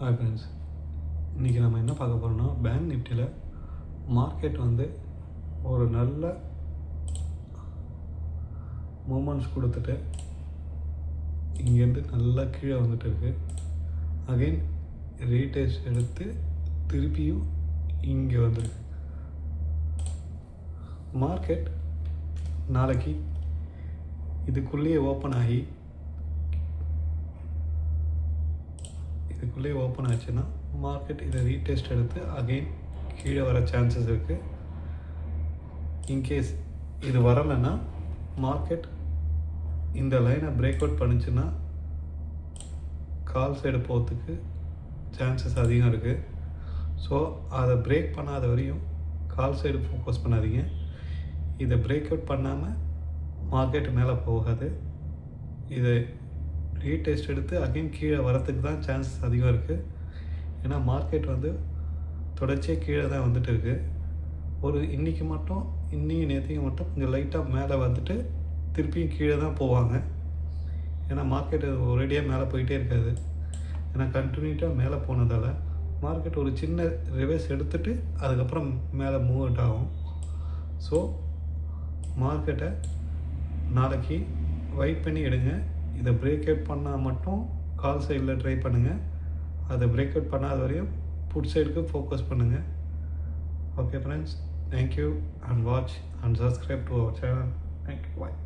Hi friends இன்றைக்கி நம்ம என்ன பார்க்க போகிறோம்னா பேங்க் நிஃப்டியில் மார்க்கெட் வந்து ஒரு நல்ல மூமெண்ட்ஸ் கொடுத்துட்டு இங்கேருந்து நல்லா கீழே வந்துட்டு இருக்கு. அகைன் ரீடேஸ்ட் எடுத்து திருப்பியும் இங்கே வந்துருக்கு. மார்க்கெட் நாளைக்கு இதுக்குள்ளேயே ஓப்பன் ஆகி இதுக்குள்ளேயே ஓப்பன் ஆச்சுன்னா மார்க்கெட் இதை ரீடெஸ்ட் எடுத்து அகைன் கீழே வர சான்சஸ் இருக்குது இன்கேஸ் இது வரலைன்னா மார்க்கெட் இந்த லைனை பிரேக் அவுட் பண்ணுச்சுன்னா கால் சைடு போகிறதுக்கு சான்சஸ் அதிகம் இருக்குது ஸோ அதை பிரேக் பண்ணாத வரையும் கால் சைடு ஃபோக்கஸ் பண்ணாதீங்க. இதை பிரேக் அவுட் பண்ணாமல் மார்க்கெட் மேலே போகாது. இதை ரீடெஸ்ட் எடுத்து அகைன் கீழே வரத்துக்கு தான் சான்சஸ் அதிகம் இருக்குது ஏன்னா மார்க்கெட் வந்து தொடர்ச்சியாக கீழே தான் வந்துட்டு இருக்குது ஒரு இன்றைக்கி மட்டும் இன்றைக்கி நேற்றுக்கு மட்டும் கொஞ்சம் லைட்டாக மேலே வந்துட்டு திருப்பியும் கீழே தான் போவாங்க. ஏன்னா மார்க்கெட் ஒரேடியாக மேலே போயிட்டே இருக்காது. ஏன்னா கண்டினியூட்டாக மேலே போனதால் மார்க்கெட் ஒரு சின்ன ரிவர்ஸ் எடுத்துகிட்டு அதுக்கப்புறம் மேலே மூவ் அவுட் ஆகும். ஸோ மார்க்கெட்டை நாளைக்கு வெயிட் பண்ணி எடுங்க. இதை பிரேக் அவுட் பண்ணால் மட்டும் கால் சைடில் ட்ரை பண்ணுங்கள் அதை பிரேக் அவுட் பண்ணாத வரையும் புட் சைடுக்கு ஃபோக்கஸ் பண்ணுங்கள் okay friends thank you and watch and subscribe to our channel thank you bye